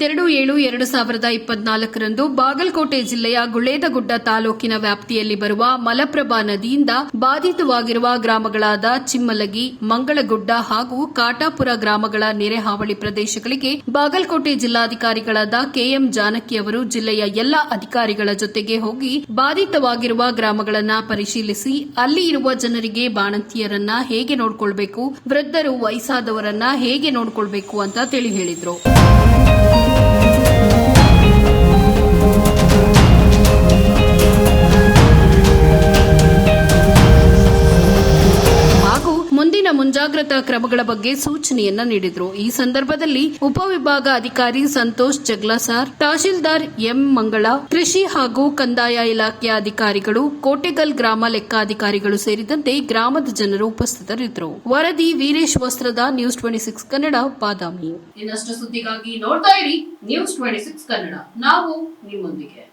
ಇಪ್ಪತ್ತೆರಡು ಏಳು ಎರಡು ಸಾವಿರದ ಇಪ್ಪತ್ನಾಲ್ಕರಂದು ಬಾಗಲಕೋಟೆ ಜಿಲ್ಲೆಯ ಗುಳೇದಗುಡ್ಡ ತಾಲೂಕಿನ ವ್ಯಾಪ್ತಿಯಲ್ಲಿ ಬರುವ ಮಲಪ್ರಭಾ ನದಿಯಿಂದ ಬಾಧಿತವಾಗಿರುವ ಗ್ರಾಮಗಳಾದ ಚಿಮ್ಮಲಗಿ, ಮಂಗಳಗುಡ್ಡ ಹಾಗೂ ಕಾಟಾಪುರ ಗ್ರಾಮಗಳ ನೆರೆ ಹಾವಳಿ ಪ್ರದೇಶಗಳಿಗೆ ಬಾಗಲಕೋಟೆ ಜಿಲ್ಲಾಧಿಕಾರಿಗಳಾದ ಕೆಎಂ ಜಾನಕಿ ಅವರು ಜಿಲ್ಲೆಯ ಎಲ್ಲಾ ಅಧಿಕಾರಿಗಳ ಜೊತೆಗೆ ಹೋಗಿ ಬಾಧಿತವಾಗಿರುವ ಗ್ರಾಮಗಳನ್ನು ಪರಿಶೀಲಿಸಿ ಅಲ್ಲಿ ಇರುವ ಜನರಿಗೆ ಬಾಣಂತಿಯರನ್ನ ಹೇಗೆ ನೋಡಿಕೊಳ್ಬೇಕು, ವೃದ್ಧರು ವಯಸ್ಸಾದವರನ್ನ ಹೇಗೆ ನೋಡಿಕೊಳ್ಬೇಕು ಅಂತ ತಿಳಿ ಹೇಳಿದ್ರು. ಮುಂದಿನ ಮುಂಜಾಗ್ರತಾ ಕ್ರಮಗಳ ಬಗ್ಗೆ ಸೂಚನೆಯನ್ನ ನೀಡಿದರು. ಈ ಸಂದರ್ಭದಲ್ಲಿ ಉಪವಿಭಾಗ ಅಧಿಕಾರಿ ಸಂತೋಷ್ ಜಗ್ಲಾಸಾರ್ ತಹಶೀಲ್ದಾರ್ ಎಂ ಮಂಗಳ, ಕೃಷಿ ಹಾಗೂ ಕಂದಾಯ ಇಲಾಖೆಯ ಅಧಿಕಾರಿಗಳು, ಕೋಟೆಗಲ್ ಗ್ರಾಮ ಲೆಕ್ಕಾಧಿಕಾರಿಗಳು ಸೇರಿದಂತೆ ಗ್ರಾಮದ ಜನರು ಉಪಸ್ಥಿತರಿದ್ದರು. ವರದಿ Veeresh Vastrad news twenty six Kannada, Badami. ಇನ್ನಷ್ಟು ಸುದ್ದಿಗಾಗಿ ನೋಡ್ತಾ ಇರಿ ನ್ಯೂಸ್ ಟ್ವೆಂಟಿ ಸಿಕ್ಸ್ ಕನ್ನಡ. ನಾವು ನಿಮ್ಮೊಂದಿಗೆ.